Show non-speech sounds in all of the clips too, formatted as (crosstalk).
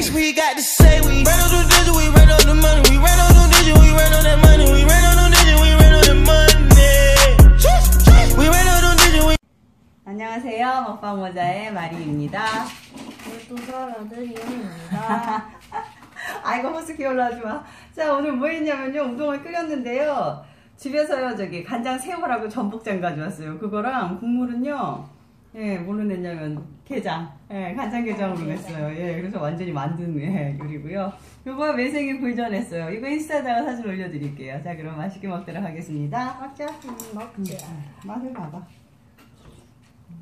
least we got to say we ran on the digit, we ran on the money, we ran on the digit, we ran on that money, we ran on the digit, we ran on that money. We ran on the digit, we 안녕하세요. 먹방 모자의 마리입니다. 두살 아들 이현입니다. 아이고 허스키 올라오지 마. 자 오늘 뭐 했냐면요 우동을 끓였는데요. 집에서요 저기 간장 새우라고 전복장 가져왔어요. 그거랑 국물은요. 예 뭘로 냈냐면 게장. 예 간장 게장으로 냈어요. 예 그래서 완전히 만든 예, 요리고요. 요거 매생이 불전했어요. 이거 인스타에다가 사진 올려드릴게요. 자 그럼 맛있게 먹도록 하겠습니다. 먹자. 음, 먹지. 맛을 봐봐.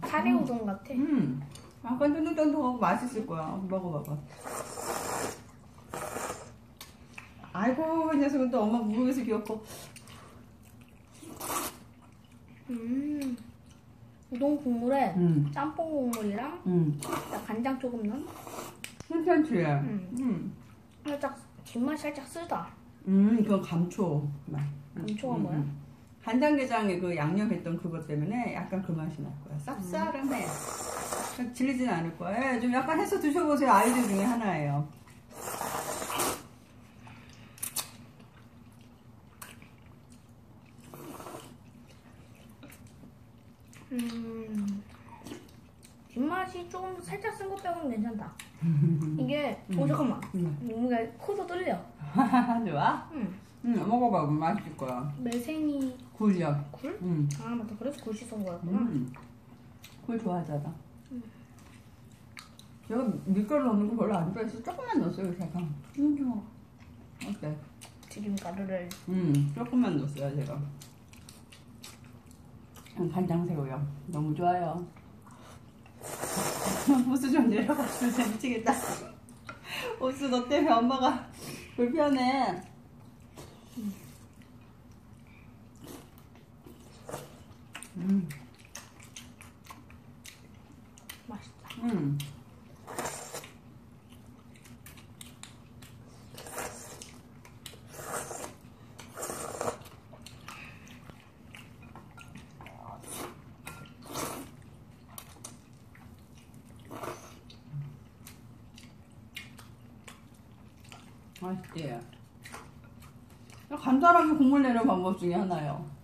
카레 우동 같아. 음, 약간 쫀득쫀득하고 맛있을 거야. 먹어봐봐. 아이고, 이 녀석은 또 엄마 무릎에서 귀엽고. 음. 우동 국물에 음, 짬뽕 국물이랑 음. 딱 간장 조금 넣은 괜찮지? 음. 음. 살짝 뒷맛 살짝 쓰다. 음, 그건 감초 맛. 음, 감초가 음, 뭐야? 음. 간장게장에 그 양념했던 그것 때문에 약간 그 맛이 날 거야. 쌉싸름해. 질리진 않을. 예, 좀 약간 해서 드셔보세요. 아이들 중에 하나예요. 음. 뒷맛이 조금 살짝 쓴 것 빼고는 괜찮다. 이게 어 잠깐만. 음. 뭔가 코도 뚫려. 좋아? 음. 응, 먹어봐. 맛있을 거야. 매생이 굴이야. 굴? 응. 아 맞다. 그래서 굴 씻은 거였구나. 음. 굴 좋아하잖아. 제가 밀가루 넣는 거 별로 안 좋아해서 조금만 넣었어요, 제가. 음, 어때? 튀김 가루를 음, 조금만 넣었어요, 제가. 음, 간장새우요. 너무 좋아요. 호수 좀 내려갔으면 미치겠다. 호수 너 때문에 엄마가 불편해. 음, 맛있다. 음. 맛있지? 간단하게 국물 내는 방법 중에 하나예요.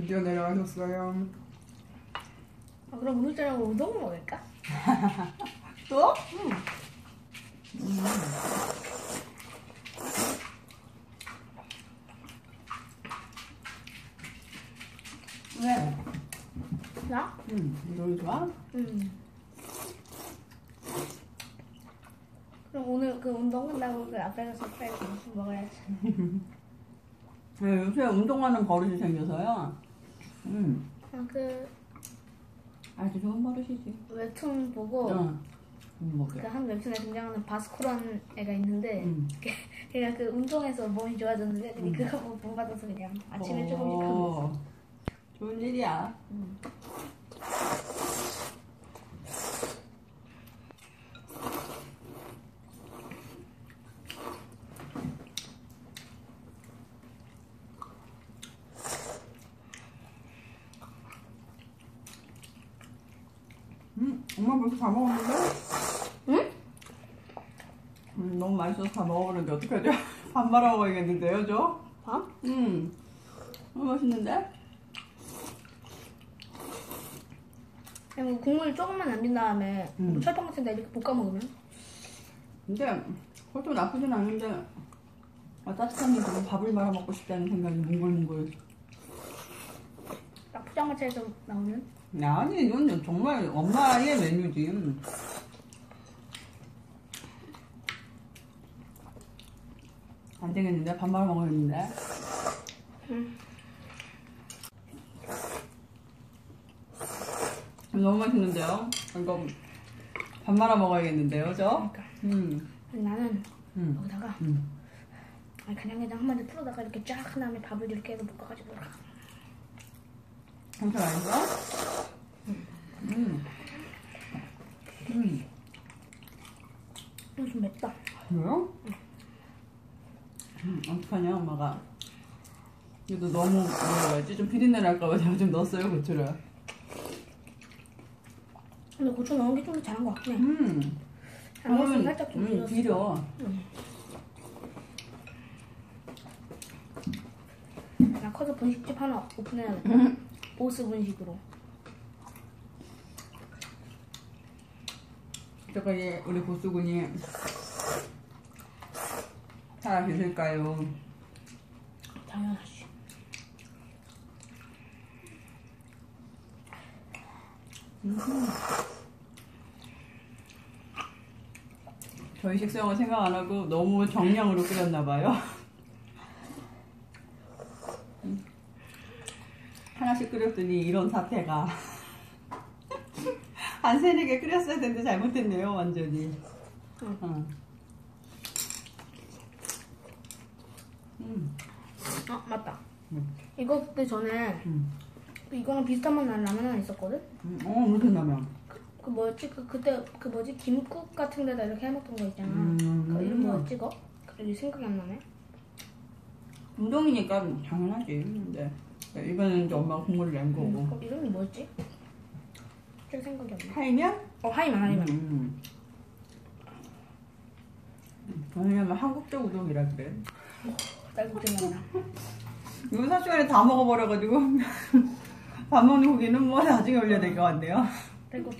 드디어 내려가셨어요. 아, 그럼 오늘 저녁 우동 먹을까? (laughs) 또? 왜? 나? 응, 노래 좋아? 음. 그럼 오늘 그 운동 끝나고 그 앞에 가서 빨리 점심 먹어야지. (laughs) 네, 요새 운동하는 버릇이 생겨서요. 음, 아, 그 아주 좋은 버릇이지. 웹툰 보고 응. 음, 먹여. 그한 웹툰에 등장하는 바스코라는 애가 있는데 음. 걔가 그 운동해서 몸이 좋아졌는데 근데 그거 보고 본받아서 그냥 아침에 조금씩 하고 있어. 어, 좋은 일이야. 음, 엄마 벌써 다 먹었는데? 응? 음, 너무 맛있어서 다 먹어버렸는데 어떡하죠? (laughs) 밥 말아 먹어야겠는데요, 저? 밥? 음, 너무 맛있는데? 그냥 뭐 국물 조금만 남긴 다음에 음. 뭐 철판 같은 데 이렇게 볶아 먹으면 근데 그것도 나쁘진 않은데 아, 따뜻한 게 밥을 말아 먹고 싶다는 생각이 몽글몽글 딱 포장마차에서 나오는 아니 이건 정말 엄마의 메뉴지. 안 되겠는데? 밥 말아 먹어야겠는데? 너무 맛있는데요? 이거 밥 말아 먹어야겠는데요, 저? 그러니까. 음, 나는 음, 여기다가 음. 아니, 간장게장 한 마디 풀어다가 이렇게 쫙 한 다음에 밥을 이렇게 해서 볶아가지고 엄청 맛있어? 음, 음. 이거 좀 맵다. 그래요? 음, 어떡하냐, 엄마가. 이것도 너무, 뭐라 해야지? 좀 비린내 날까봐 제가 좀 넣었어요, 고추를. 근데 고추 넣은 게 좀 더 잘한 것 같긴 해. 음, 안 넣었으면 음, 살짝 좀 음. 비려. 나 커서 분식집 하나 오픈해야겠다. 보스 분식으로. 저까지 우리 보수군이 살아 계실까요? 당연하지. 저희 식성을 생각 안 하고 너무 정량으로 끓였나 봐요. 음. (laughs) 하나씩 끓였더니 이런 사태가 한 세네 개 끓였어야 되는데 잘못했네요 완전히. 응. 어. 음. 아 맞다. 음. 이거 그때 전에 음. 이거랑 비슷한 맛 나는 라면 하나 있었거든. 음. 어 무슨 라면? 그 뭐였지? 그 그때 그 뭐지 김국 같은 데다 이렇게 해먹던 거 있잖아. 음. 그 이름 뭐였지? 거? 갑자기 생각이 안 나네. 우동이니까 당연하지. 근데 이거는 이제 엄마가 국물을 낸 거고. 그 이름이 뭐였지? 갑자기 생각이 안 나. 하이면? 어 하이만 하이만. 음. 왜냐면 한국적 우동이라 그래. 딸꾹질 난다. (laughs) 이거 사시간에 다 먹어버려가지고 (laughs) 밥 먹는 고기는 뭐 나중에 올려야 될 것 같네요. 난다.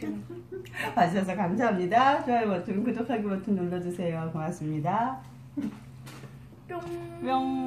(laughs) 봐주셔서 감사합니다. 좋아요 버튼, 구독하기 버튼 눌러주세요. 고맙습니다. 뿅. 뿅.